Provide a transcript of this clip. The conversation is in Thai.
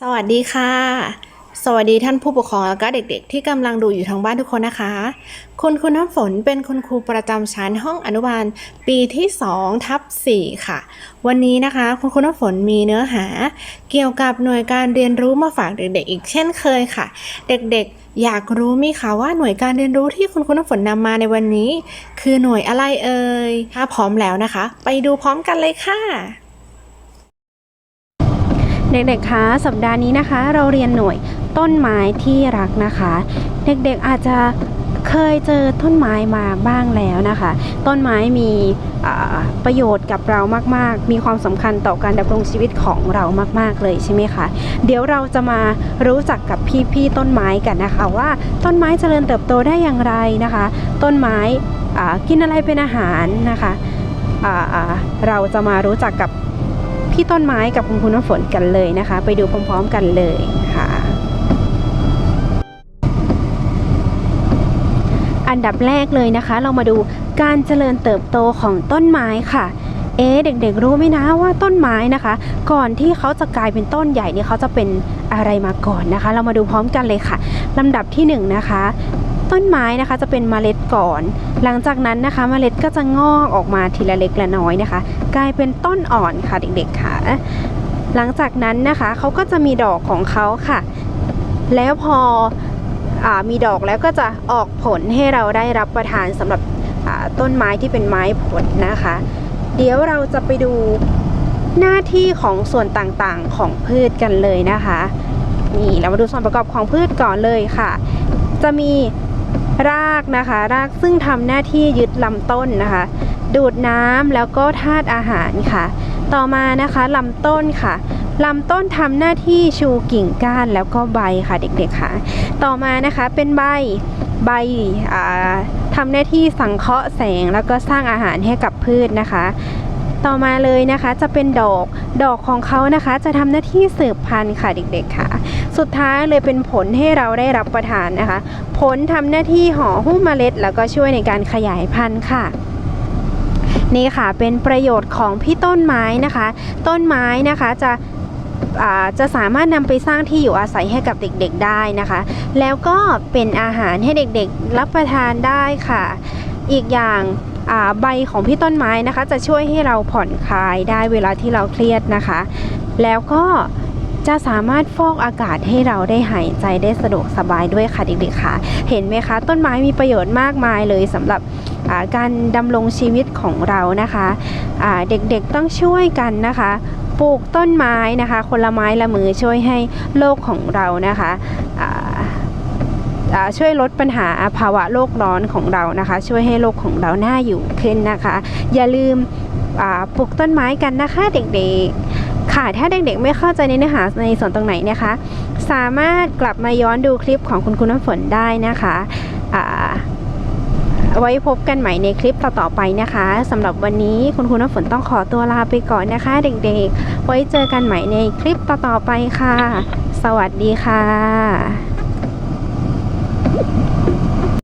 สวัสดีค่ะ สวัสดีท่านผู้ปกครองและก็เด็กๆ ที่กำลังดูอยู่ทางบ้านทุกคนนะคะ คุณคุณน้ำฝนเป็นคุณครูประจำชั้นห้องอนุบาลปีที่2ทับ4ค่ะ วันนี้นะคะ คุณคุณน้ำฝนมีเนื้อหา เกี่ยวกับหน่วยการเรียนรู้มาฝากเด็กๆ อีกเช่นเคยค่ะ เด็กๆ อยากรู้ไหมคะว่าหน่วยการเรียนรู้ที่คุณคุณน้ำฝนนำมาในวันนี้ คือหน่วยอะไรเอ่ยถ้าพร้อมแล้วนะคะ ไปดูพร้อมกันเลยค่ะ เด็กๆ คะ สัปดาห์นี้นะคะ เราเรียนหน่วยต้นไม้ที่รักนะคะ เด็กๆ อาจจะเคยเจอต้นไม้มาบ้างแล้วนะคะ ต้นไม้มีประโยชน์กับเรามาก ๆ มีความสำคัญต่อการดำรงชีวิตของเรามาก ๆ เลยใช่ไหมคะ เดี๋ยวเราจะมารู้จักกับพี่ๆ ต้นไม้กันนะคะ ว่าต้นไม้เจริญเติบโตได้อย่างไรนะคะ ต้นไม้กินอะไรเป็นอาหารนะคะ เราจะมารู้จักกับ พี่ต้นไม้กับคุณคุณน้ำฝนกันเลยนะคะ ไปดูพร้อมๆกันเลยค่ะ อันดับแรกเลยนะคะ เรามาดูการเจริญเติบโตของต้นไม้ค่ะเอ๊เด็กๆรู้ไหมนะว่าต้นไม้นะคะ ก่อนที่เขาจะกลายเป็นต้นใหญ่เนี่ยเขาจะเป็นอะไรมาก่อนนะคะ เรามาดูพร้อมกันเลยค่ะลำดับที่หนึ่งนะคะ ต้นไม้นะคะจะเป็นเมล็ดก่อน หลังจากนั้นนะคะ เมล็ดก็จะงอกออกมาทีละเล็กละน้อยนะคะ กลายเป็นต้นอ่อนค่ะเด็กๆค่ะ หลังจากนั้นนะคะเขาก็จะมีดอกของเขาค่ะ แล้วพออมีดอกแล้วก็จะออกผลให้เราได้รับประทานสำหรับต้นไม้ที่เป็นไม้ผลนะคะ เดี๋ยวเราจะไปดูหน้าที่ของส่วนต่างๆของพืชกันเลยนะคะ นี่เรามาดูส่วนประกอบของพืชก่อนเลยค่ะ จะมี รากนะคะ รากซึ่งทำหน้าที่ยึดลำต้นนะคะ ดูดน้ำแล้วก็ธาตุอาหารค่ะ ต่อมานะคะลำต้นค่ะลำต้นทำหน้าที่ชูกิ่งก้านแล้วก็ใบค่ะเด็กๆค่ะ ต่อมานะคะเป็นใบใบทำหน้าที่สังเคราะห์แสงแล้วก็สร้างอาหารให้กับพืชนะคะ ต่อมาเลยนะคะจะเป็นดอก ดอกของเขานะคะ จะทำหน้าที่สืบพันธุ์ค่ะเด็กๆค่ะ สุดท้ายเลยเป็นผลให้เราได้รับประทานนะคะ ผลทำหน้าที่ห่อหุ้มเมล็ด แล้วก็ช่วยในการขยายพันธุ์ค่ะนี่ค่ะเป็นประโยชน์ของพี่ต้นไม้นะคะ ต้นไม้นะคะจะจะสามารถนำไปสร้างที่อยู่อาศัยให้กับเด็กๆได้นะคะ แล้วก็เป็นอาหารให้เด็กๆรับประทานได้ค่ะ อีกอย่าง ใบของพี่ต้นไม้นะคะ จะช่วยให้เราผ่อนคลายได้เวลาที่เราเครียดนะคะ แล้วก็จะสามารถฟอกอากาศให้เราได้หายใจได้สะดวกสบายด้วยค่ะเด็กๆค่ะ เห็นไหมคะ ต้นไม้มีประโยชน์มากมายเลยสำหรับการดำรงชีวิตของเรานะคะเด็กๆต้องช่วยกันนะคะปลูกต้นไม้นะคะ คนละไม้ละมือช่วยให้โลกของเรานะคะ ช่วยลดปัญหาภาวะโลกร้อนของเรานะคะ ช่วยให้โลกของเราน่าอยู่ขึ้นนะคะ อย่าลืมปลูกต้นไม้กันนะคะเด็กๆ ค่ะถ้าเด็กๆไม่เข้าใจในเนื้อหาในส่วนตรงไหนนะคะ สามารถกลับมาย้อนดูคลิปของคุณคุณน้ำฝนได้นะคะไว้พบกันใหม่ในคลิปต่อๆไปนะคะสำหรับวันนี้คุณคุณน้ำฝนต้องขอตัวลาไปก่อนนะคะ เด็กๆ ไว้เจอกันใหม่ในคลิปต่อๆไปค่ะ สวัสดีค่ะ you